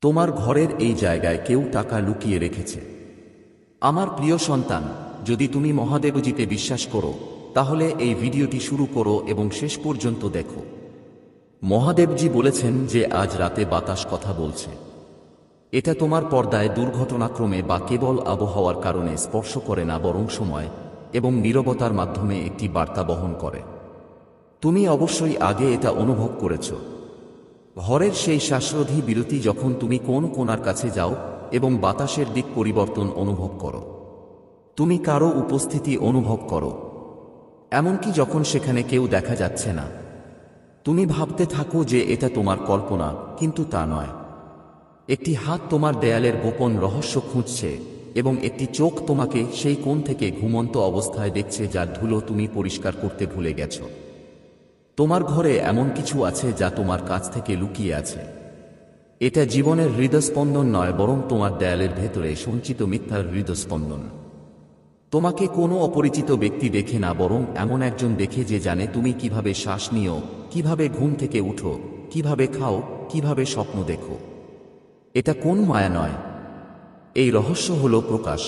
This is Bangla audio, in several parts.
তোমার ঘরের এই জায়গায় কেউ টাকা লুকিয়ে রেখেছে। আমার প্রিয় সন্তান, যদি তুমি মহাদেবজিতে বিশ্বাস করো, তাহলে এই ভিডিওটি শুরু করো এবং শেষ পর্যন্ত দেখো। মহাদেবজি বলেছেন যে আজ রাতে বাতাস কথা বলছে। এটা তোমার পর্দায় দুর্ঘটনাক্রমে বা কেবল আবহাওয়ার কারণে স্পর্শ করে না, বরং সময় এবং নীরবতার মাধ্যমে একটি বার্তা বহন করে। তুমি অবশ্যই আগে এটা অনুভব করেছ। ঘরের সেই শ্বাসরোধী বিরতি যখন তুমি কোন কোনার কাছে যাও এবং বাতাসের দিক পরিবর্তন অনুভব করো। তুমি কারও উপস্থিতি অনুভব করো। এমনকি যখন সেখানে কেউ দেখা যাচ্ছে না। তুমি ভাবতে থাকো যে এটা তোমার কল্পনা, কিন্তু তা নয়। একটি হাত তোমার দেয়ালের গোপন রহস্য খুঁজছে এবং একটি চোখ তোমাকে সেই কোণ থেকে ঘুমন্ত অবস্থায় দেখছে যার ধুলো তুমি পরিষ্কার করতে ভুলে গেছ। তোমার ঘরে এমন কিছু আছে যা তোমার কাছ থেকে লুকিয়ে আছে। এটা জীবনের হৃদস্পন্দন নয়, বরং তোমার দেয়ালের ভেতরে সঞ্চিত মিথ্যার হৃদস্পন্দন। তোমাকে কোনো অপরিচিত ব্যক্তি দেখে না, বরং এমন একজন দেখে যে জানে তুমি কীভাবে শ্বাস নিও, কীভাবে ঘুম থেকে উঠো, কীভাবে খাও, কীভাবে স্বপ্ন দেখো। এটা কোন মায়া নয়? এই রহস্য হল প্রকাশ।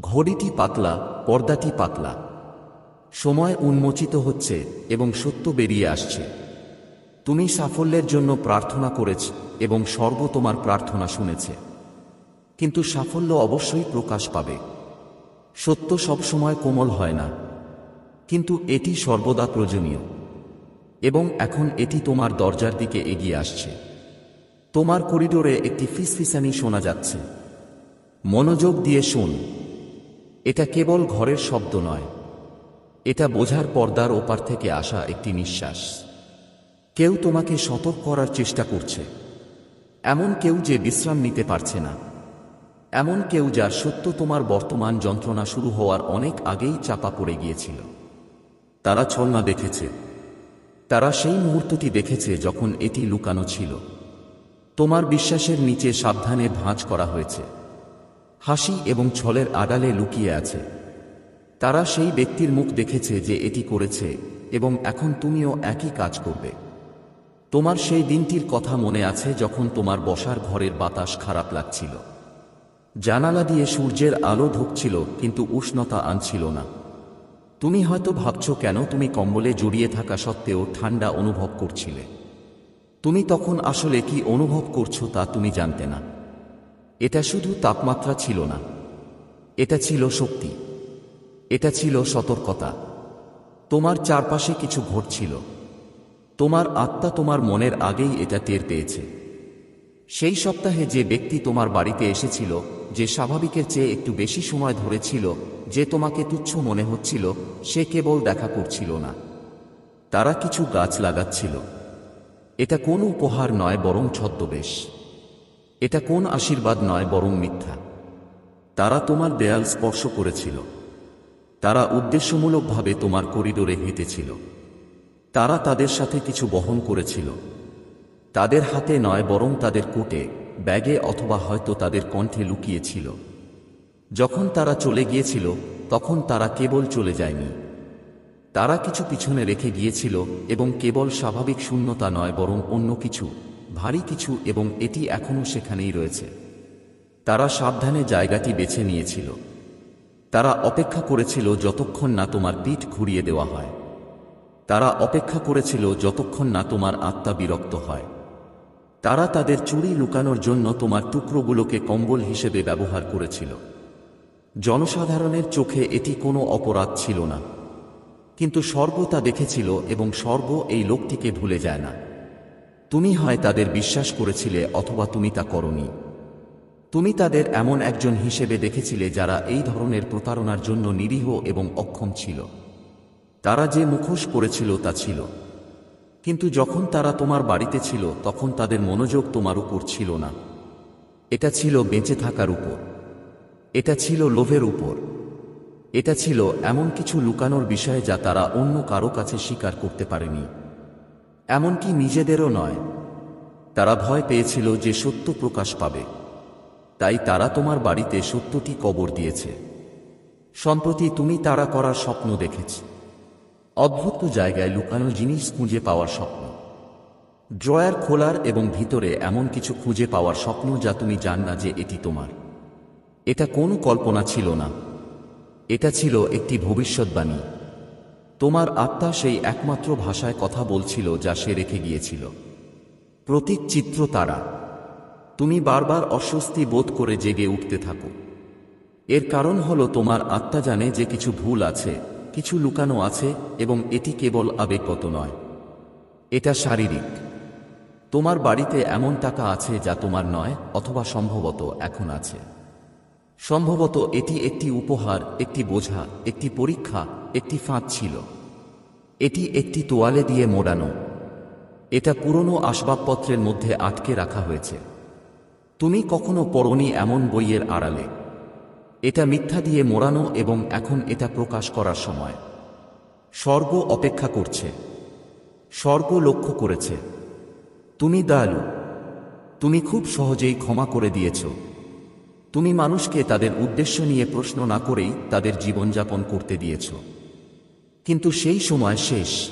ঘড়িটি পাতলা, পর্দাটি পাতলা। সময় উন্মোচিত হচ্ছে এবং সত্য বেরিয়ে আসছে। তুমি সাফল্যের জন্য প্রার্থনা করেছ এবং সর্ব তোমার প্রার্থনা শুনেছে। কিন্তু সাফল্য অবশ্যই প্রকাশ পাবে। সত্য সবসময় কোমল হয় না। কিন্তু এটি সর্বদা প্রয়োজনীয়। এবং এখন এটি তোমার দরজার দিকে এগিয়ে আসছে। তোমার করিডোরে একটি ফিসফিসানি শোনা যাচ্ছে। মনোযোগ দিয়ে শোন। এটা কেবল ঘরের শব্দ নয়। এটা বোঝার পর্দার ওপার থেকে আসা একটি নিঃশ্বাস। কেউ তোমাকে সতর্ক করার চেষ্টা করছে। এমন কেউ যে বিশ্রাম নিতে পারছে না। এমন কেউ যার সত্য তোমার বর্তমান যন্ত্রণা শুরু হওয়ার অনেক আগেই চাপা পড়ে গিয়েছিল। তারা ছলনা দেখেছে। তারা সেই মুহূর্তটি দেখেছে যখন এটি লুকানো ছিল। তোমার বিশ্বাসের নিচে সাবধানে ভাঁজ করা হয়েছে। হাসি এবং ছলের আড়ালে লুকিয়ে আছে। তারা সেই ব্যক্তির মুখ দেখেছে যে এটি করেছে, এবং এখন তুমিও একই কাজ করবে। তোমার সেই দিনটির কথা মনে আছে যখন তোমার বসার ঘরের বাতাস খারাপ লাগছিল। জানালা দিয়ে সূর্যের আলো ঢুকছিল, কিন্তু উষ্ণতা আনছিল না। তুমি হয়তো ভাবছ কেন তুমি কম্বলে জড়িয়ে থাকা সত্ত্বেও ঠান্ডা অনুভব করছিলে। তুমি তখন আসলে কি অনুভব করছ তা তুমি জানতে না। এটা শুধু তাপমাত্রা ছিল না। এটা ছিল শক্তি। এটা ছিল সতর্কতা। তোমার চারপাশে কিছু ঘটছিল। তোমার আত্মা তোমার মনের আগেই এটা টের পেয়েছে। সেই সপ্তাহে যে ব্যক্তি তোমার বাড়িতে এসেছিল, যে স্বাভাবিকের চেয়ে একটু বেশি সময় ধরেছিল, যে তোমাকে তুচ্ছ মনে হচ্ছিল, সে কেবল দেখা করছিল না। তারা কিছু গাছ লাগাচ্ছিল। এটা কোন উপহার নয় বরং ছদ্মবেশ। এটা কোন আশীর্বাদ নয় বরং মিথ্যা। তারা তোমার দেয়াল স্পর্শ করেছিল। তারা উদ্দেশ্যমূলকভাবে তোমার করিডোরে হেঁটেছিল। তারা তাদের সাথে কিছু বহন করেছিল। তাদের হাতে নয় বরং তাদের কোটে, ব্যাগে অথবা হয়তো তাদের কণ্ঠে লুকিয়েছিল। যখন তারা চলে গিয়েছিল, তখন তারা কেবল চলে যায়নি। তারা কিছু পিছনে রেখে গিয়েছিল এবং কেবল স্বাভাবিক শূন্যতা নয় বরং অন্য কিছু, ভারী কিছু এবং এটি এখনও সেখানেই রয়েছে। তারা সাবধানে জায়গাটি বেছে নিয়েছিল। তারা অপেক্ষা করেছিল যতক্ষণ না তোমার পিঠ ঘুরিয়ে দেওয়া হয়। তারা অপেক্ষা করেছিল যতক্ষণ না তোমার আত্মা বিরক্ত হয়। তারা তাদের চুরি লুকানোর জন্য তোমার টুকরোগুলোকে কম্বল হিসেবে ব্যবহার করেছিল। জনসাধারণের চোখে এটি কোনো অপরাধ ছিল না। কিন্তু স্বর্গ তা দেখেছিল এবং স্বর্গ এই লোকটিকে ভুলে যায় না। তুমি হয় তাদের বিশ্বাস করেছিলে অথবা তুমি তা করনি। তুমি তাদের এমন একজন হিসেবে দেখেছিলে যারা এই ধরনের প্রতারণার জন্য নিরীহ এবং অক্ষম ছিল। তারা যে মুখোশ পড়েছিল তা ছিল। কিন্তু যখন তারা তোমার বাড়িতে ছিল, তখন তাদের মনোযোগ তোমার উপর ছিল না। এটা ছিল বেঁচে থাকার উপর। এটা ছিল লোভের উপর। এটা ছিল এমন কিছু লুকানোর বিষয় যা তারা অন্য কারও কাছে স্বীকার করতে পারেনি। এমনকি নিজেদেরও নয়। তারা ভয় পেয়েছিল যে সত্য প্রকাশ পাবে। তাই তারা তোমার বাড়িতে সত্যটি কবর দিয়েছে। সম্প্রতি তুমি তারা করার স্বপ্ন দেখেছ। অদ্ভুত জায়গায় লুকানো জিনিস খুঁজে পাওয়ার স্বপ্ন। ড্রয়ার খোলার এবং ভিতরে এমন কিছু খুঁজে পাওয়ার স্বপ্ন যা তুমি জান না যে এটি তোমার। এটা কোনো কল্পনা ছিল না। এটা ছিল একটি ভবিষ্যৎবাণী। তোমার আত্মা সেই একমাত্র ভাষায় কথা বলছিল যা সে রেখে গিয়েছিল। প্রতীক চিত্র তারা। তুমি বারবার অস্বস্তি বোধ করে জেগে উঠতে থাকো। এর কারণ হলো তোমার আত্মা জানে যে কিছু ভুল আছে, কিছু লুকানো আছে এবং এটি কেবল আবেগগত নয়। এটা শারীরিক। তোমার বাড়িতে এমন টাকা আছে যা তোমার নয় অথবা সম্ভবত এখন আছে। সম্ভবত এটি একটি উপহার, একটি বোঝা, একটি পরীক্ষা, একটি ফাঁদ ছিল। এটি একটি তোয়ালে দিয়ে মোড়ানো। এটা পুরনো আসবাবপত্রের মধ্যে আটকে রাখা হয়েছে। তুমি কখনো পড়নি এমন বইয়ের আড়ালে। এটা মিথ্যা দিয়ে মোড়ানো এবং এখন এটা প্রকাশ করার সময়। স্বর্গ অপেক্ষা করছে। স্বর্গ লক্ষ্য করেছে। তুমি দয়ালু। তুমি খুব সহজেই ক্ষমা করে দিয়েছ। তুমি মানুষকে তাদের উদ্দেশ্য নিয়ে প্রশ্ন না করেই তাদের জীবনযাপন করতে দিয়েছ। কিন্তু সেই সময় শেষ।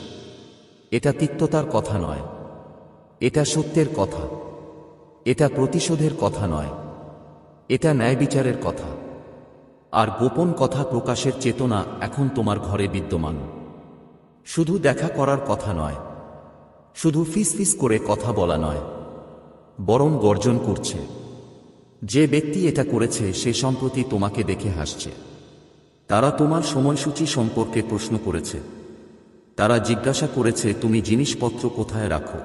এটা তিক্ততার কথা নয়। এটা সত্যের কথা। এটা প্রতিশোধের কথা নয়। এটা ন্যায় বিচারের কথা। আর গোপন কথা প্রকাশের চেতনা এখন তোমার ঘরে বিদ্যমান। শুধু দেখা করার কথা নয়। শুধু ফিস ফিস করে কথা বলা নয়। বরং গর্জন করছে। যে ব্যক্তি এটা করেছে, সে সম্প্রতি তোমাকে দেখে হাসছে। তারা তোমার সময়সূচি সম্পর্কে প্রশ্ন করেছে। তারা জিজ্ঞাসা করেছে, তুমি জিনিসপত্র কোথায় রাখো?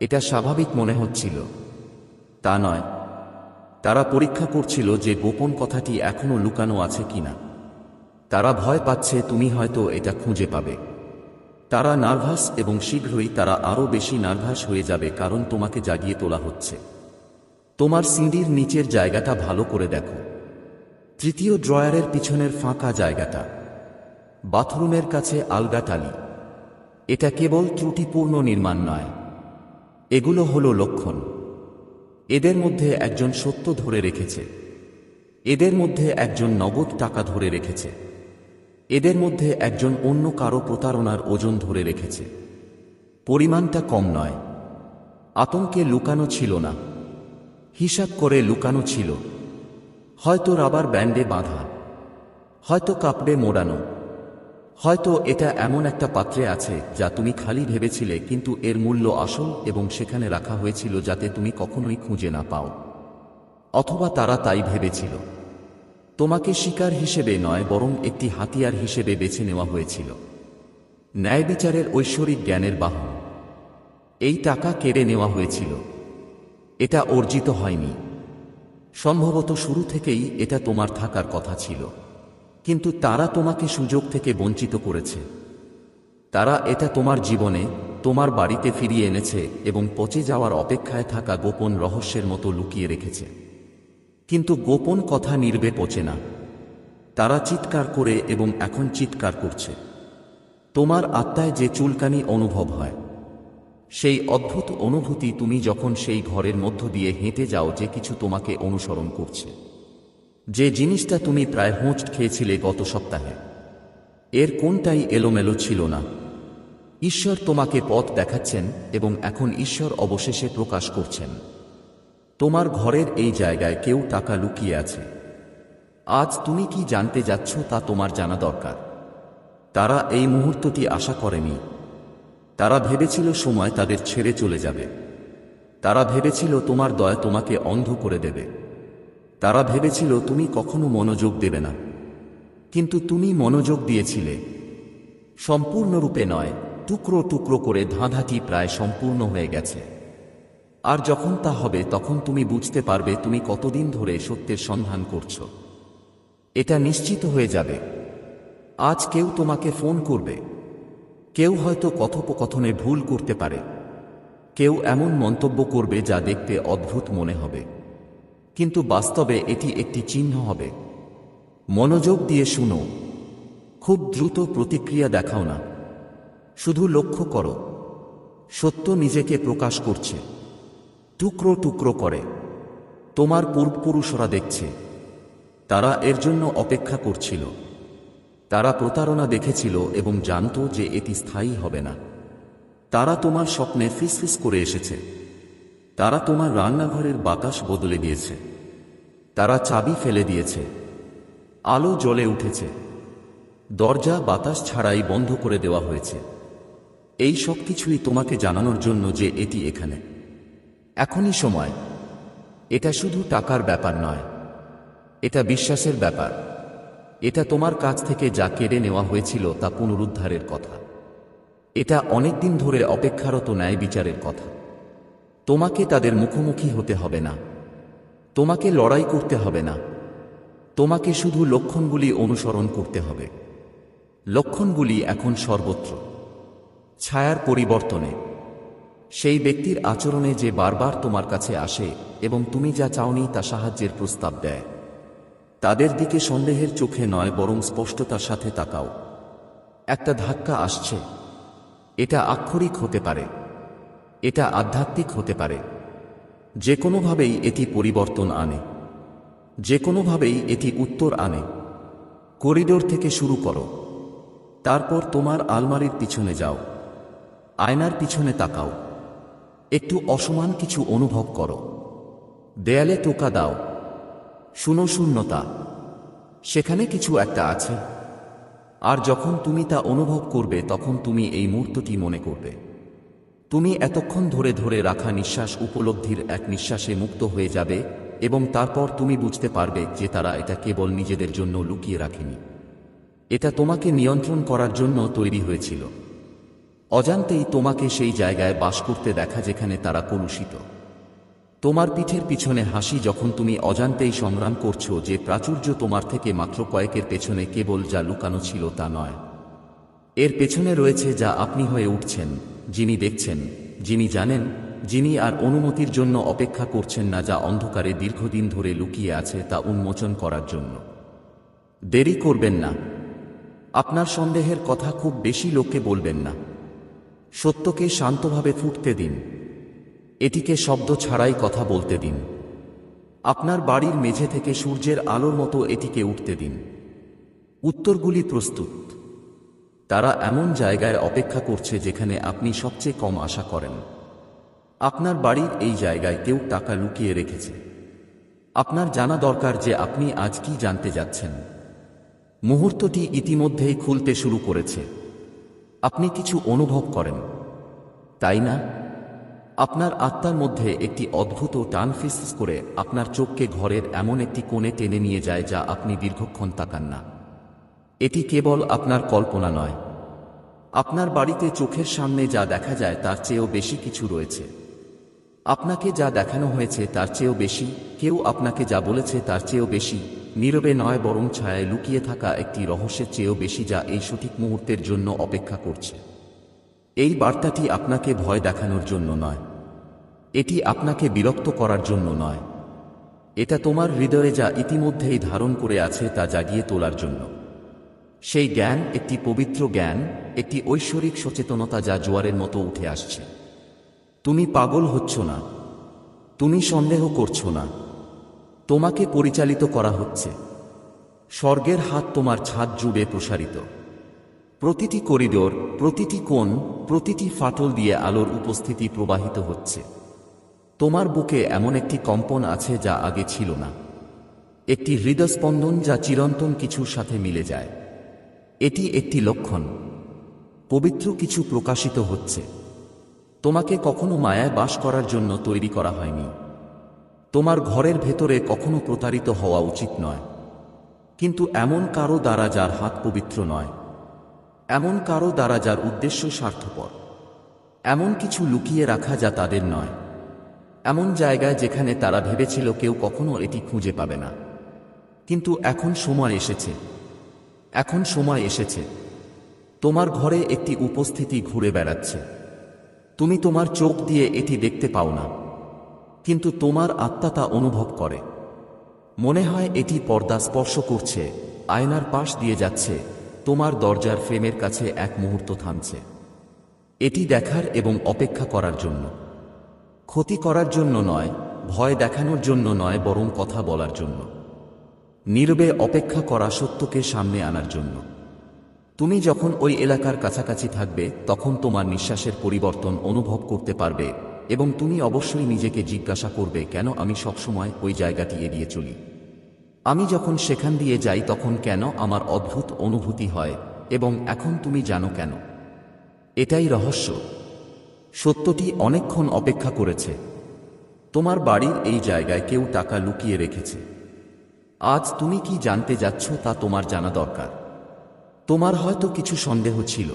এটা স্বাভাবিক মনে হচ্ছিল। তা নয়। তারা পরীক্ষা করছিল যে গোপন কথাটি এখনও লুকানো আছে কিনা। তারা ভয় পাচ্ছে তুমি হয়তো এটা খুঁজে পাবে। তারা নার্ভাস এবং শীঘ্রই তারা আরও বেশি নার্ভাস হয়ে যাবে কারণ তোমাকে জাগিয়ে তোলা হচ্ছে। তোমার সিঁড়ির নিচের জায়গাটা ভালো করে দেখো। তৃতীয় ড্রয়ারের পিছনের ফাঁকা জায়গাটা। বাথরুমের কাছে আলগা টালি। এটা কেবল ত্রুটিপূর্ণ নির্মাণ নয়। এগুলো হলো লক্ষণ। এদের মধ্যে একজন সত্য ধরে রেখেছে। এদের মধ্যে একজন নগদ টাকা ধরে রেখেছে। এদের মধ্যে একজন অন্য কারও প্রতারণার ওজন ধরে রেখেছে। পরিমাণটা কম নয়। আতঙ্কে লুকানো ছিল না। হিসাব করে লুকানো ছিল। হয়তো রাবার ব্যান্ডে বাঁধা। হয়তো কাপড়ে মোড়ানো। হয়তো এটা এমন একটা পাত্রে আছে যা তুমি খালি ভেবেছিলে কিন্তু এর মূল্য আসল এবং সেখানে রাখা হয়েছিল যাতে তুমি কখনোই খুঁজে না পাও। অথবা তারা তাই ভেবেছিল। তোমাকে শিকার হিসেবে নয়, বরং একটি হাতিয়ার হিসেবে বেছে নেওয়া হয়েছিল। ন্যায় বিচারের ঐশ্বরিক জ্ঞানের বাহন। এই টাকা কেড়ে নেওয়া হয়েছিল। এটা অর্জিত হয়নি। সম্ভবত শুরু থেকেই এটা তোমার থাকার কথা ছিল। কিন্তু তারা তোমাকে সুযোগ থেকে বঞ্চিত করেছে। তারা এটা তোমার জীবনে, তোমার বাড়িতে ফিরিয়ে এনেছে এবং পচে যাওয়ার অপেক্ষায় থাকা গোপন রহস্যের মতো লুকিয়ে রেখেছে। কিন্তু গোপন কথা নির্বে পচে না। তারা চিৎকার করে এবং এখন চিৎকার করছে। তোমার আত্মায় যে চুলকানি অনুভব হয়, সেই অদ্ভুত অনুভূতি তুমি যখন সেই ঘরের মধ্য দিয়ে হেঁটে যাও যে কিছু তোমাকে অনুসরণ করছে। যে জিনিসটা তুমি প্রায় হোঁচ খেয়েছিলে গত সপ্তাহে। এর কোনটাই এলোমেলো ছিল না। ঈশ্বর তোমাকে পথ দেখাচ্ছেন এবং এখন ঈশ্বর অবশেষে প্রকাশ করছেন। তোমার ঘরের এই জায়গায় কেউ টাকা লুকিয়ে আছে। আজ তুমি কি জানতে যাচ্ছ তা তোমার জানা দরকার। তারা এই মুহূর্তটি আশা করেনি। তারা ভেবেছিল সময় তাদের ছেড়ে চলে যাবে। তারা ভেবেছিল তোমার দয়া তোমাকে অন্ধ করে দেবে। তারা ভেবেছিল তুমি কখনো মনোযোগ দেবে না। কিন্তু তুমি মনোযোগ দিয়েছিলে। সম্পূর্ণরূপে নয়, টুকরো টুকরো করে ধাঁধাটি প্রায় সম্পূর্ণ হয়ে গেছে। আর যখন তা হবে, তখন তুমি বুঝতে পারবে তুমি কতদিন ধরে সত্যের সন্ধান করছ। এটা নিশ্চিত হয়ে যাবে। আজ কেউ তোমাকে ফোন করবে। কেউ হয়তো কথোপকথনে ভুল করতে পারে। কেউ এমন মন্তব্য করবে যা দেখতে অদ্ভুত মনে হবে। কিন্তু বাস্তবে এটি একটি চিহ্ন হবে। মনোযোগ দিয়ে শুনো। খুব দ্রুত প্রতিক্রিয়া দেখাও না। শুধু লক্ষ্য করো। সত্য নিজেকে প্রকাশ করছে। টুকরো টুকরো করে। তোমার পূর্বপুরুষরা দেখছে। তারা এর জন্য অপেক্ষা করছিল। তারা প্রতারণা দেখেছিল এবং জানত যে এটি স্থায়ী হবে না। তারা তোমার স্বপ্নে ফিসফিস করে এসেছে। তারা তোমার রান্নাঘরের বাতাস বদলে দিয়েছে। তারা চাবি ফেলে দিয়েছে। আলো জ্বলে উঠেছে। দরজা বাতাস ছাড়াই বন্ধ করে দেওয়া হয়েছে। এই সব কিছুই তোমাকে জানানোর জন্য যে এটি এখানে। এখনই সময়। এটা শুধু টাকার ব্যাপার নয়। এটা বিশ্বাসের ব্যাপার। এটা তোমার কাছ থেকে যা কেড়ে নেওয়া হয়েছিল তা পুনরুদ্ধারের কথা। এটা অনেকদিন ধরে অপেক্ষারত ন্যায় বিচারের কথা। তোমাকে তাদের মুখোমুখি হতে হবে না। তোমাকে লড়াই করতে হবে না। তোমাকে শুধু লক্ষণগুলি অনুসরণ করতে হবে। লক্ষণগুলি এখন সর্বত্র। ছায়ার পরিবর্তনে। সেই ব্যক্তির আচরণে যে বারবার তোমার কাছে আসে এবং তুমি যা চাওনি তা সাহায্যের প্রস্তাব দেয়। তাদের দিকে সন্দেহের চোখে নয়, বরং স্পষ্টতার সাথে তাকাও। একটা ধাক্কা আসছে। এটা আক্ষরিক হতে পারে। এটা আধ্যাত্মিক হতে পারে। যে কোনোভাবেই এটি পরিবর্তন আনে। যে কোনোভাবেই এটি উত্তর আনে। করিডোর থেকে শুরু করো। তারপর তোমার আলমারির পিছনে যাও। আয়নার পিছনে তাকাও। একটু অসমান কিছু অনুভব করো। দেয়ালে টোকা দাও। শুনো শূন্যতা। সেখানে কিছু একটা আছে। আর যখন তুমি তা অনুভব করবে, তখন তুমি এই মুহূর্তটি মনে করবে। তুমি এতক্ষণ ধরে ধরে রাখা নিঃশ্বাস উপলব্ধির এক নিঃশ্বাসে মুক্ত হয়ে যাবে এবং তারপর তুমি বুঝতে পারবে যে তারা এটা কেবল নিজেদের জন্য লুকিয়ে রাখেনি। এটা তোমাকে নিয়ন্ত্রণ করার জন্য তৈরি হয়েছিল। অজান্তেই তোমাকে সেই জায়গায় বাস করতে দেখা যেখানে তারা কলুষিত। তোমার পিঠের পিছনে হাসি যখন তুমি অজান্তেই সংগ্রাম করছ যে প্রাচুর্য তোমার থেকে মাত্র কয়েকের পেছনে কেবল যা লুকানো ছিল তা নয়। এর পেছনে রয়েছে যা আপনি হয়ে উঠছেন। যিনি দেখছেন, যিনি জানেন, যিনি আর অনুমতির জন্য অপেক্ষা করছেন না যা অন্ধকারে দীর্ঘদিন ধরে লুকিয়ে আছে তা উন্মোচন করার জন্য। দেরি করবেন না। আপনার সন্দেহের কথা খুব বেশি লোককে বলবেন না। সত্যকে শান্তভাবে ফুটতে দিন। এটিকে শব্দ ছাড়াই কথা বলতে দিন। আপনার বাড়ির মেঝে থেকে সূর্যের আলোর মতো এটিকে উঠতে দিন। উত্তরগুলি প্রস্তুত। তারা এমন জায়গায় অপেক্ষা করছে যেখানে আপনি সবচেয়ে কম আশা করেন। আপনার বাড়ির এই জায়গায় কেউ টাকা লুকিয়ে রেখেছে। আপনার জানা দরকার যে আপনি আজ কি জানতে যাচ্ছেন। মুহূর্তটি ইতিমধ্যেই খুলতে শুরু করেছে। আপনি কিছু অনুভব করেন। তাই না? আপনার আত্মার মধ্যে একটি অদ্ভুত টান ফিস করে আপনার চোখকে ঘরের এমন একটি কোণে টেনে নিয়ে যায় যা আপনি দীর্ঘক্ষণ তাকান না। এটি কেবল আপনার কল্পনা নয়। আপনার বাড়িতে চোখের সামনে যা দেখা যায় তার চেয়েও বেশি কিছু রয়েছে। আপনাকে যা দেখানো হয়েছে তার চেয়েও বেশি, কেউ আপনাকে যা বলেছে তার চেয়েও বেশি, নীরবে নয় বরং ছায়ায় লুকিয়ে থাকা একটি রহস্যের চেয়েও বেশি যা এই সঠিক মুহূর্তের জন্য অপেক্ষা করছে। এই বার্তাটি আপনাকে ভয় দেখানোর জন্য নয়। এটি আপনাকে বিরক্ত করার জন্য নয়। এটা তোমার হৃদয়ে যা ইতিমধ্যেই ধারণ করে আছে তা জাগিয়ে তোলার জন্য। সেই জ্ঞান একটি পবিত্র জ্ঞান, একটি ঐশ্বরিক সচেতনতা যা জোয়ারের মতো উঠে আসছে। তুমি পাগল হচ্ছ না। তুমি সন্দেহ করছ না। তোমাকে পরিচালিত করা হচ্ছে। স্বর্গের হাত তোমার ছাদ জুড়ে প্রসারিত। প্রতিটি করিডোর, প্রতিটি কোণ, প্রতিটি ফাটল দিয়ে আলোর উপস্থিতি প্রবাহিত হচ্ছে। তোমার বুকে এমন একটি কম্পন আছে যা আগে ছিল না। একটি হৃদস্পন্দন যা চিরন্তন কিছুর সাথে মিলে যায়। এটি একটি লক্ষণ। পবিত্র কিছু প্রকাশিত হচ্ছে। তোমাকে কখনো মায়ায় বাস করার জন্য তৈরি করা হয়নি। তোমার ঘরের ভেতরে কখনো প্রতারিত হওয়া উচিত নয়। কিন্তু এমন কারও দ্বারা যার হাত পবিত্র নয়। এমন কারও দ্বারা যার উদ্দেশ্য স্বার্থপর। এমন কিছু লুকিয়ে রাখা যা তাদের নয়। এমন জায়গায় যেখানে তারা ভেবেছিল কেউ কখনো এটি খুঁজে পাবে না। কিন্তু এখন সময় এসেছে। এখন সময় এসেছে। তোমার ঘরে একটি উপস্থিতি ঘুরে বেড়াচ্ছে। তুমি তোমার চোখ দিয়ে এটি দেখতে পাও না। কিন্তু তোমার আত্মা তা অনুভব করে। মনে হয় এটি পর্দা স্পর্শ করছে, আয়নার পাশ দিয়ে যাচ্ছে, তোমার দরজার ফ্রেমের কাছে এক মুহূর্ত থামছে। এটি দেখার এবং অপেক্ষা করার জন্য। ক্ষতি করার জন্য নয়, ভয় দেখানোর জন্য নয়, বরং কথা বলার জন্য। নীরবে অপেক্ষা করা সত্যকে সামনে আনার জন্য। তুমি যখন ওই এলাকার কাছাকাছি থাকবে, তখন তোমার নিঃশ্বাসের পরিবর্তন অনুভব করতে পারবে এবং তুমি অবশ্যই নিজেকে জিজ্ঞাসা করবে, কেন আমি সবসময় ওই জায়গাটি এড়িয়ে চলি? আমি যখন সেখান দিয়ে যাই, তখন কেন আমার অদ্ভুত অনুভূতি হয় এবং এখন তুমি জানো কেন? এটাই রহস্য। সত্যটি অনেকক্ষণ অপেক্ষা করেছে। তোমার বাড়ির এই জায়গায় কেউ টাকা লুকিয়ে রেখেছে। আজ তুমি কি জানতে যাচ্ছ তা তোমার জানা দরকার। তোমার হয়তো কিছু সন্দেহ ছিল।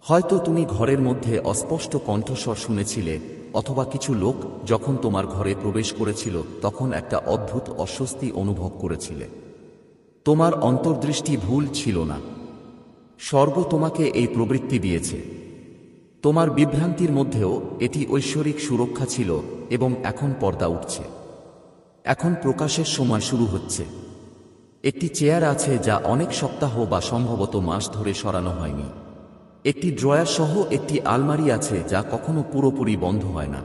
হয়তো তুমি ঘরের মধ্যে অস্পষ্ট কণ্ঠস্বর শুনেছিলে, অথবা কিছু লোক যখন তোমার ঘরে প্রবেশ করেছিল, তখন একটা অদ্ভুত অস্বস্তি অনুভব করেছিলে। তোমার অন্তর্দৃষ্টি ভুল ছিল না। স্বর্গ তোমাকে এই প্রবৃত্তি দিয়েছে। তোমার বিভ্রান্তির মধ্যেও এটি ঐশ্বরিক সুরক্ষা ছিল, এবং এখন পর্দা উঠছে। এখন প্রকাশের সময় শুরু হচ্ছে। একটি চেয়ার আছে যা অনেক সপ্তাহ বা সম্ভবত মাস ধরে সরানো হয়নি। একটি ড্রয়ার সহ একটি আলমারি আছে যা কখনো পুরোপুরি বন্ধ হয় না।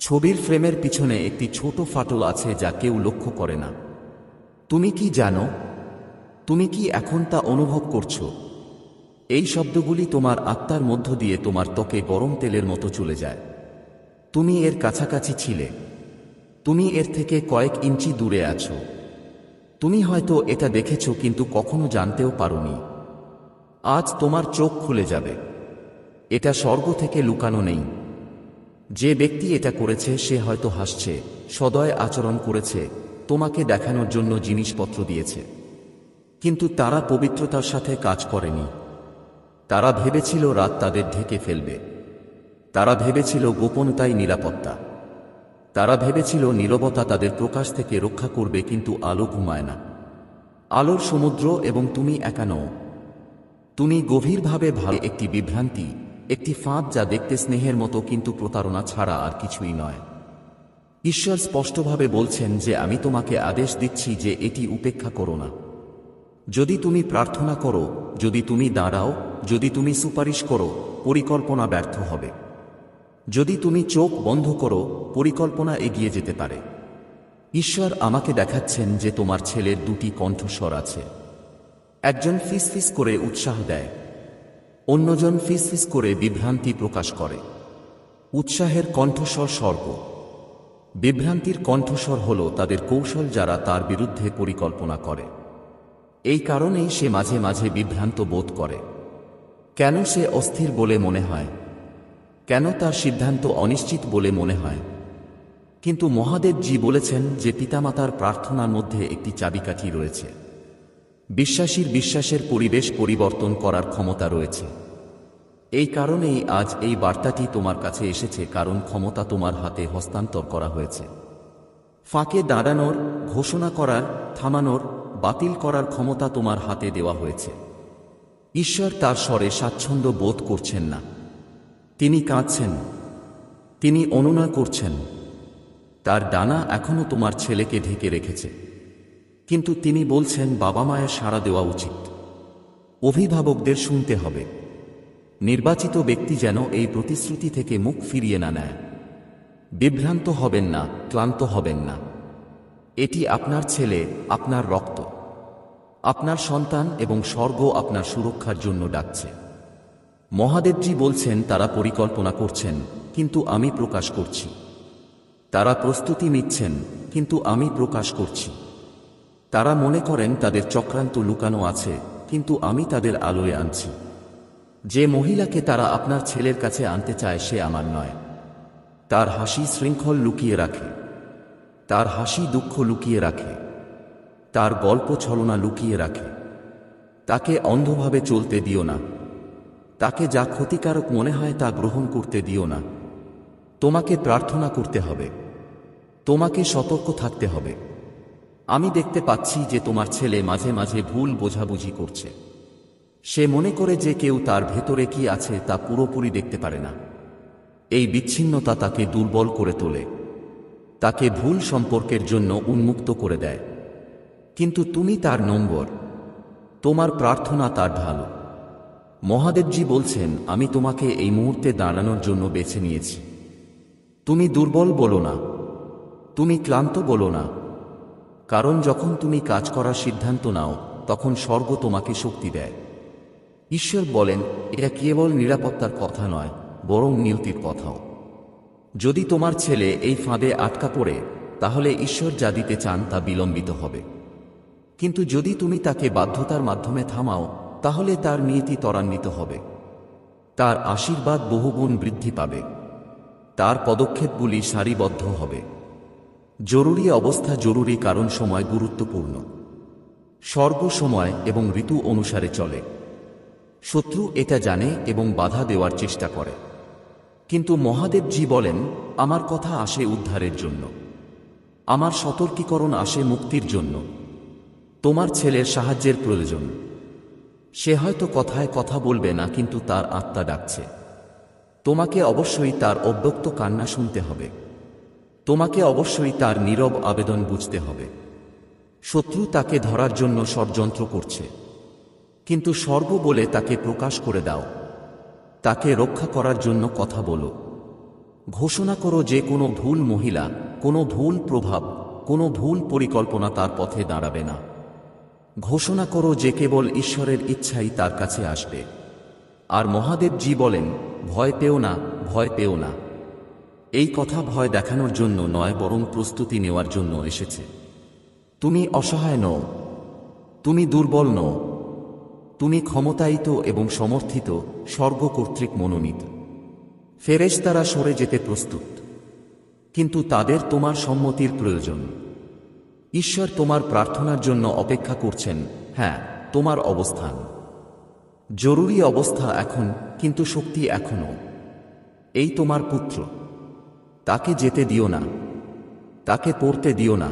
ছবির ফ্রেমের পিছনে একটি ছোট ফাটল আছে যা কেউ লক্ষ্য করে না। তুমি কি জানো? তুমি কি এখন তা অনুভব করছ? এই শব্দগুলি তোমার আত্মার মধ্য দিয়ে তোমার ত্বকে গরম তেলের মতো চলে যায়। তুমি এর কাছাকাছি ছিলে। তুমি এর থেকে কয়েক ইঞ্চি দূরে আছো। তুমি হয়তো এটা দেখেছ কিন্তু কখনো জানতেও পারোনি। আজ তোমার চোখ খুলে যাবে। এটা স্বর্গ থেকে লুকানো নেই। যে ব্যক্তি এটা করেছে, সে হয়তো হাসছে, সদয় আচরণ করেছে, তোমাকে দেখানোর জন্য জিনিসপত্র দিয়েছে। কিন্তু তারা পবিত্রতার সাথে কাজ করেনি। তারা ভেবেছিল রাত তাদের ঢেকে ফেলবে। তারা ভেবেছিল গোপনতাই নিরাপত্তা। তারা ভেবেছিল নীরবতা তাদের প্রকাশ থেকে রক্ষা করবে, কিন্তু আলো ঘুমায় না। আলোর সমুদ্র এবং তুমি একা নও। তুমি গভীরভাবে ভালো। একটি বিভ্রান্তি, একটি ফাঁদ যা দেখতে স্নেহের মতো, কিন্তু প্রতারণা ছাড়া আর কিছুই নয়। ঈশ্বর স্পষ্টভাবে বলছেন যে, আমি তোমাকে আদেশ দিচ্ছি যে, এটি উপেক্ষা করো না। যদি তুমি প্রার্থনা করো, যদি তুমি দাঁড়াও, যদি তুমি সুপারিশ করো, পরিকল্পনা ব্যর্থ হবে। যদি তুমি চোখ বন্ধ করো, পরিকল্পনা এগিয়ে যেতে পারে। ঈশ্বর আমাকে দেখাচ্ছেন যে তোমার ছেলের দুটি কণ্ঠস্বর আছে। একজন ফিস ফিস করে উৎসাহ দেয়, অন্যজন ফিস ফিস করে বিভ্রান্তি প্রকাশ করে। উৎসাহের কণ্ঠস্বর স্বর্গ বিভ্রান্তির কণ্ঠস্বর হল তাদের কৌশল যারা তার বিরুদ্ধে পরিকল্পনা করে। এই কারণেই সে মাঝে মাঝে বিভ্রান্ত বোধ করে। কেন সে অস্থির বলে মনে হয়? কেন তার সিদ্ধান্ত অনিশ্চিত বলে মনে হয়? কিন্তু মহাদেবজি বলেছেন যে পিতামাতার প্রার্থনার মধ্যে একটি চাবিকাঠি রয়েছে। বিশ্বাসীর বিশ্বাসের পরিবেশ পরিবর্তন করার ক্ষমতা রয়েছে। এই কারণেই আজ এই বার্তাটি তোমার কাছে এসেছে, কারণ ক্ষমতা তোমার হাতে হস্তান্তর করা হয়েছে। ফাঁকে দাঁড়ানোর, ঘোষণা করার, থামানোর, বাতিল করার ক্ষমতা তোমার হাতে দেওয়া হয়েছে। ঈশ্বর তার স্বরে স্বাচ্ছন্দ্য বোধ করছেন না। তিনি কাঁদছেন। তিনি অনুনয় করছেন। তার ডানা এখনও তোমার ছেলেকে ঢেকে রেখেছে। কিন্তু তিনি বলছেন, বাবা মায়ের সাড়া দেওয়া উচিত। অভিভাবকদের শুনতে হবে। নির্বাচিত ব্যক্তি যেন এই প্রতিশ্রুতি থেকে মুখ ফিরিয়ে না নেয়। বিভ্রান্ত হবেন না, ক্লান্ত হবেন না। এটি আপনার ছেলে, আপনার রক্ত। আপনার সন্তান এবং স্বর্গ আপনার সুরক্ষার জন্য ডাকছে। মহাদেবজি বলছেন, তারা পরিকল্পনা করছেন, কিন্তু আমি প্রকাশ করছি। তারা প্রস্তুতি নিচ্ছেন, কিন্তু আমি প্রকাশ করছি। তারা মনে করেন, তাদের চক্রান্ত লুকানো আছে, কিন্তু আমি তাদের আলোয় আনছি। যে মহিলাকে তারা আপনার ছেলের কাছে আনতে চায়, সে আমার নয়। তার হাসি শৃঙ্খল লুকিয়ে রাখে। তার হাসি দুঃখ লুকিয়ে রাখে। তার গল্প ছলনা লুকিয়ে রাখে। তাকে অন্ধভাবে চলতে দিও না। তাকে যা ক্ষতিকারক মনে হয় তা গ্রহণ করতে দিও না। তোমাকে প্রার্থনা করতে হবে। তোমাকে সতর্ক থাকতে হবে। আমি দেখতে পাচ্ছি যে তোমার ছেলে মাঝে মাঝে ভুল বোঝাবুঝি করছে। সে মনে করে যে কেউ তার ভেতরে কি আছে তা পুরোপুরি দেখতে পারে না। এই বিচ্ছিন্নতা তাকে দুর্বল করে তোলে। তাকে ভুল সম্পর্কের জন্য উন্মুক্ত করে দেয়। কিন্তু তুমি তার নম্বর। তোমার প্রার্থনা তার ঢালো। মহাদেবজি বলছেন, আমি তোমাকে এই মুহূর্তে দাঁড়ানোর জন্য বেছে নিয়েছি। তুমি দুর্বল বলো না। তুমি ক্লান্ত বলো না। কারণ যখন তুমি কাজ করার সিদ্ধান্ত নাও, তখন স্বর্গ তোমাকে শক্তি দেয়। ঈশ্বর বলেন, এটা কেবল নিরাপত্তার কথা নয়, বরং নিয়তির কথাও। যদি তোমার ছেলে এই ফাঁদে আটকা পড়ে, তাহলে ঈশ্বর যা দিতে চান তা বিলম্বিত হবে। কিন্তু যদি তুমি তাকে বাধ্যতার মাধ্যমে থামাও তাহলে তার নিয়তি ত্বরান্বিত হবে। তার আশীর্বাদ বহুগুণ বৃদ্ধি পাবে। তার পদক্ষেপগুলি সারিবদ্ধ হবে। জরুরি অবস্থা জরুরি কারণ সময় গুরুত্বপূর্ণ। স্বর্গ সময় এবং ঋতু অনুসারে চলে। শত্রু এটা জানে এবং বাধা দেওয়ার চেষ্টা করে। কিন্তু মহাদেবজি বলেন, আমার কথা আসে উদ্ধারের জন্য। আমার সতর্কীকরণ আসে মুক্তির জন্য। তোমার ছেলের সাহায্যের প্রয়োজন। সে হয়তো কথায় কথা বলবে না, কিন্তু তার আত্মা ডাকছে। তোমাকে অবশ্যই তার অব্যক্ত কান্না শুনতে হবে। তোমাকে অবশ্যই তার নীরব আবেদন বুঝতে হবে। শত্রু তাকে ধরার জন্য ষড়যন্ত্র করছে। কিন্তু স্বর্গ বলে তাকে প্রকাশ করে দাও। তাকে রক্ষা করার জন্য কথা বলো। ঘোষণা করো যে কোনো ভুল মহিলা, কোনো ভুল প্রভাব, কোনো ভুল পরিকল্পনা তার পথে দাঁড়াবে না। ঘোষণা করো যে কেবল ঈশ্বরের ইচ্ছাই তার কাছে আসবে। আর মহাদেবজি বলেন, ভয় পেও না, ভয় পেও না। এই কথা ভয় দেখানোর জন্য নয়, বরং প্রস্তুতি নেওয়ার জন্য এসেছে। তুমি অসহায় নও, তুমি দুর্বল নও, তুমি ক্ষমতায়িত এবং সমর্থিত স্বর্গ কর্তৃক মনোনীত। ফেরেশতারা সরে যেতে প্রস্তুত, কিন্তু তাদের তোমার সম্মতির প্রয়োজন। ঈশ্বর তোমার প্রার্থনার জন্য অপেক্ষা করছেন। হ্যাঁ তোমার অবস্থান। জরুরি অবস্থা এখন, কিন্তু শক্তি এখনও এই তোমার পুত্র। তাকে যেতে দিও না। তাকে পড়তে দিও না।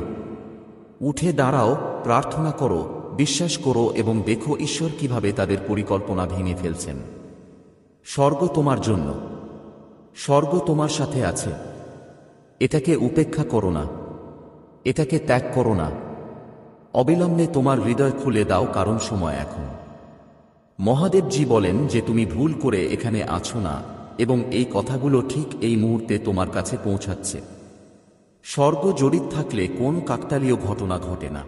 উঠে দাঁড়াও, প্রার্থনা করো, বিশ্বাস করো এবং দেখো ঈশ্বর কীভাবে তাদের পরিকল্পনা ভেঙে ফেলছেন। স্বর্গ তোমার জন্য। স্বর্গ তোমার সাথে আছে। এটাকে উপেক্ষা করো না। এটাকে ত্যাগ করো না। অবিলম্বে তোমার হৃদয় খুলে দাও কারণ সময় এখন। মহাদেবজি বলেন যে তুমি ভুল করে এখানে আছো না, এবং এই কথাগুলো ঠিক এই মুহূর্তে তোমার কাছে পৌঁছাচ্ছে। স্বর্গ জড়িত থাকলে কোন কাকতালীয় ঘটনা ঘটে না।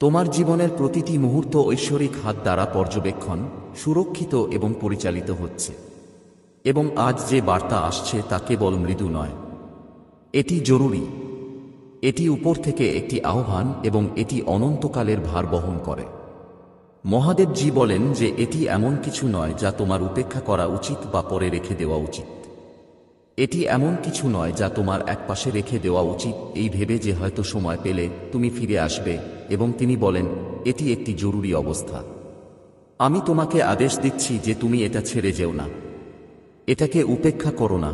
তোমার জীবনের প্রতিটি মুহূর্ত ঐশ্বরিক হাত দ্বারা পর্যবেক্ষণ, সুরক্ষিত এবং পরিচালিত হচ্ছে। এবং আজ যে বার্তা আসছে তা কেবল মৃদু নয়। এটি জরুরি। এটি উপর থেকে একটি আহ্বান এবং এটি অনন্তকালের ভার বহন করে। মহাদেবজি বলেন যে এটি এমন কিছু নয় যা তোমার উপেক্ষা করা উচিত বা পরে রেখে দেওয়া উচিত। এটি এমন কিছু নয় যা তোমার একপাশে রেখে দেওয়া উচিত, এই ভেবে যে হয়তো সময় পেলে তুমি ফিরে আসবে এবং তিনি বলেন, এটি একটি জরুরি অবস্থা। আমি তোমাকে আদেশ দিচ্ছি যে তুমি এটা ছেড়ে যেও না। এটাকে উপেক্ষা করো না।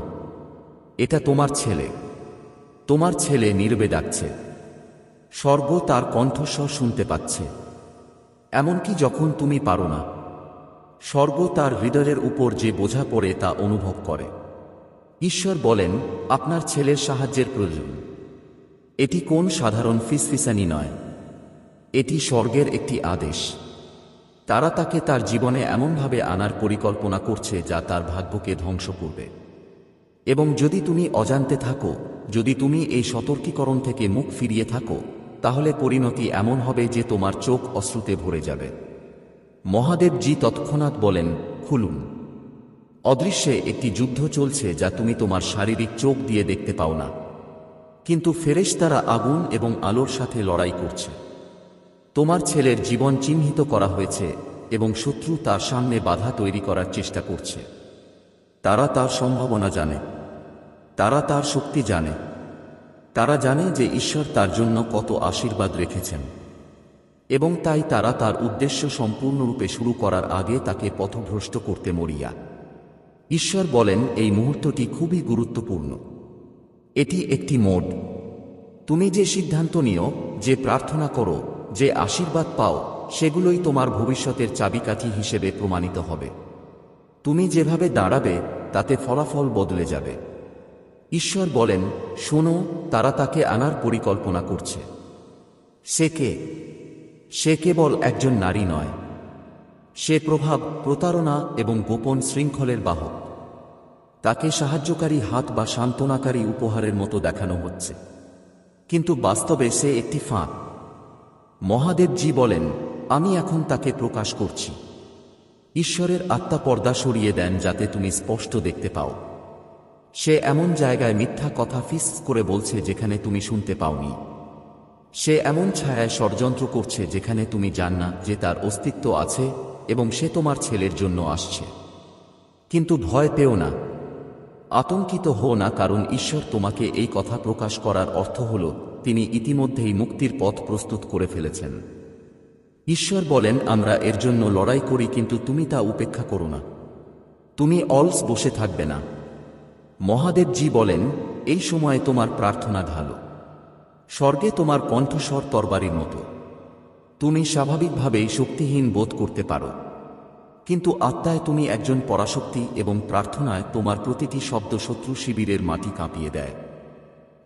এটা তোমার ছেলে। তোমার ছেলে নীরবে ডাকছে। স্বর্গ তার কণ্ঠস্বর শুনতে পাচ্ছে। এমনকি যখন তুমি পারো না, স্বর্গ তার হৃদয়ের উপর যে বোঝা পড়ে তা অনুভব করে। ঈশ্বর বলেন, আপনার ছেলের সাহায্যের প্রয়োজন। এটি কোন সাধারণ ফিসফিসানি নয়। এটি স্বর্গের একটি আদেশ। তারা তাকে তার জীবনে এমনভাবে আনার পরিকল্পনা করছে যা তার ভাগ্যকে ধ্বংস করবে। এবং যদি তুমি অজান্তে থাকো যদি তুমি এই সতর্কীকরণ থেকে মুখ ফিরিয়ে থাকো, তাহলে পরিণতি এমন হবে যে তোমার চোখ অশ্রুতে ভরে যাবে। মহাদেবজি তৎক্ষণাৎ বলেন, খুলুন। অদৃশ্যে একটি যুদ্ধ চলছে যা তুমি তোমার শারীরিক চোখ দিয়ে দেখতে পাও না। কিন্তু ফেরেশ তারা আগুন এবং আলোর সাথে লড়াই করছে। তোমার ছেলের জীবন চিহ্নিত করা হয়েছে এবং শত্রু তার সামনে বাধা তৈরি করার চেষ্টা করছে। তারা তার সম্ভাবনা জানে। তারা তার শক্তি জানে। তারা জানে যে ঈশ্বর তার জন্য কত আশীর্বাদ রেখেছেন। এবং তাই তারা তার উদ্দেশ্য সম্পূর্ণরূপে শুরু করার আগে তাকে পথভ্রষ্ট করতে মরিয়া। ঈশ্বর বলেন, এই মুহূর্তটি খুবই গুরুত্বপূর্ণ। এটি একটি মোড। তুমি যে সিদ্ধান্ত নিও, যে প্রার্থনা করো, যে আশীর্বাদ পাও, সেগুলোই তোমার ভবিষ্যতের চাবিকাঠি হিসেবে প্রমাণিত হবে। তুমি যেভাবে দাঁড়াবে, তাতে ফলাফল বদলে যাবে। ঈশ্বর বলেন, শোনো, তারা তাকে আনার পরিকল্পনা করছে। সে কে? সে কেবল একজন নারী নয়। সে প্রভাব, প্রতারণা এবং গোপন শৃঙ্খলের বাহক। তাকে সাহায্যকারী হাত বা সান্ত্বনাকারী উপহারের মতো দেখানো হচ্ছে। কিন্তু বাস্তবে সে একটি ফাঁক মহাদেবজি বলেন, আমি এখন তাকে প্রকাশ করছি। ঈশ্বরের আত্মা পর্দা সরিয়ে দেন যাতে তুমি স্পষ্ট দেখতে পাও। সে এমন জায়গায় মিথ্যা কথা ফিস করে বলছে যেখানে তুমি শুনতে পাওনি। সে এমন ছায়ায় ষড়যন্ত্র করছে যেখানে তুমি জান না যে তার অস্তিত্ব আছে এবং সে তোমার ছেলের জন্য আসছে। কিন্তু ভয় পেও না। আতঙ্কিত হো না কারণ ঈশ্বর তোমাকে এই কথা প্রকাশ করার অর্থ হল তিনি ইতিমধ্যেই মুক্তির পথ প্রস্তুত করে ফেলেছেন। ঈশ্বর বলেন, আমরা এর জন্য লড়াই করি কিন্তু তুমি তা উপেক্ষা করো না। তুমি অলস বসে থাকবে না। মহাদেবজি বলেন, এই সময়ে তোমার প্রার্থনা ঢালো। স্বর্গে তোমার কণ্ঠস্বর তরবারির মতো। তুমি স্বাভাবিকভাবেই শক্তিহীন বোধ করতে পারো। কিন্তু আত্মায় তুমি একজন পরাশক্তি এবং প্রার্থনায় তোমার প্রতিটি শব্দ শত্রু শিবিরের মাটি কাঁপিয়ে দেয়।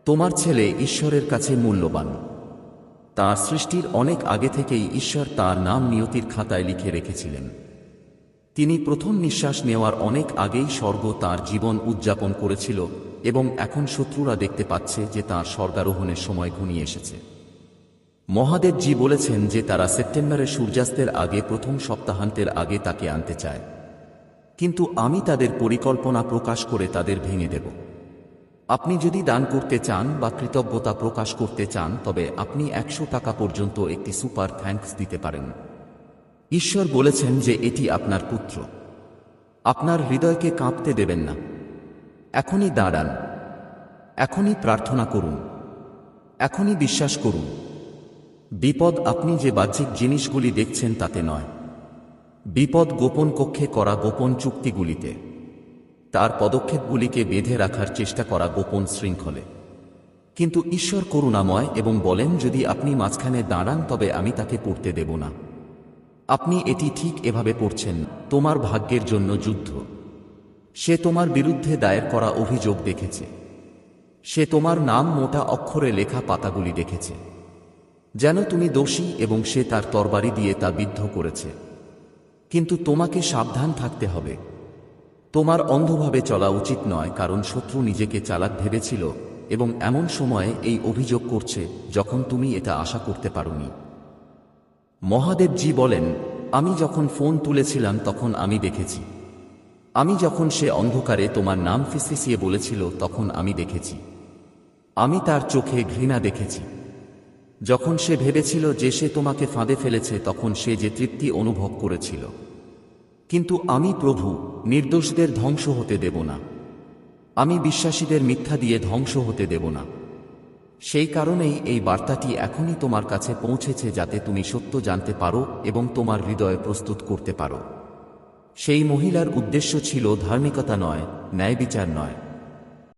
তোমার ছেলে ঈশ্বরের কাছে মূল্যবান। তার সৃষ্টির অনেক আগে থেকেই ঈশ্বর তার নাম নিয়তির খাতায় লিখে রেখেছিলেন। তিনি প্রথম নিঃশ্বাস নেওয়ার অনেক আগেই স্বর্গ তার জীবন উদযাপন করেছিল এবং এখন শত্রুরা দেখতে পাচ্ছে যে তার স্বর্গারোহণের সময় ঘনিয়ে এসেছে। মহাদেবজি বলেছেন যে তারা সেপ্টেম্বরের সূর্যাস্তের আগে প্রথম সপ্তাহান্তের আগে তাকে আনতে চায়। কিন্তু আমি তাদের পরিকল্পনা প্রকাশ করে তাদের ভেঙে দেব। আপনি যদি দান করতে চান বা কৃতজ্ঞতা প্রকাশ করতে চান, তবে আপনি একশো টাকা পর্যন্ত একটি সুপার থ্যাঙ্কস দিতে পারেন। ঈশ্বর বলেছেন যে এটি আপনার পুত্র। আপনার হৃদয়কে কাঁপতে দেবেন না। এখনই দাঁড়ান। এখনই প্রার্থনা করুন। এখনই বিশ্বাস করুন। বিপদ আপনি যে বাহ্যিক জিনিসগুলি দেখছেন তাতে নয়। বিপদ গোপন কক্ষে করা গোপন চুক্তিগুলিতে। তার পদক্ষেপগুলিকে বেঁধে রাখার চেষ্টা করা গোপন শৃঙ্খলে। কিন্তু ঈশ্বর করুণাময় এবং বলেন, যদি আপনি মাঝখানে দাঁড়ান, তবে আমি তাকে পড়তে দেব না। আপনি এটি ঠিক এভাবে পড়ছেন তোমার ভাগ্যের জন্য যুদ্ধ। সে তোমার বিরুদ্ধে দায়ের করা অভিযোগ দেখেছে। সে তোমার নাম মোটা অক্ষরে লেখা পাতাগুলি দেখেছে। যেন তুমি দোষী এবং সে তার তরবারি দিয়ে তা বিদ্ধ করেছে। কিন্তু তোমাকে সাবধান থাকতে হবে। তোমার অন্ধভাবে চলা উচিত নয়, কারণ শত্রু নিজেকে চালাক ভেবেছিল এবং এমন সময়ে এই অভিযোগ করছে যখন তুমি এটা আশা করতে পারোনি। মহাদেবজি বলেন, আমি যখন ফোন তুলেছিলাম তখন আমি দেখেছি। আমি যখন সে অন্ধকারে তোমার নাম ফিসফিসিয়ে বলেছিল তখন আমি দেখেছি। আমি তার চোখে ঘৃণা দেখেছি। যখন সে ভেবেছিল যে সে তোমাকে ফাঁদে ফেলেছে তখন সে যে তৃপ্তি অনুভব করেছিল। কিন্তু আমি প্রভু, নির্দোষদের ধ্বংস হতে দেব না। আমি বিশ্বাসীদের মিথ্যা দিয়ে ধ্বংস হতে দেব না। সেই কারণেই এই বার্তাটি এখনই তোমার কাছে পৌঁছেছে যাতে তুমি সত্য জানতে পারো এবং তোমার হৃদয় প্রস্তুত করতে পারো। সেই মহিলার উদ্দেশ্য ছিল ধার্মিকতা নয় ন্যায় বিচার নয়।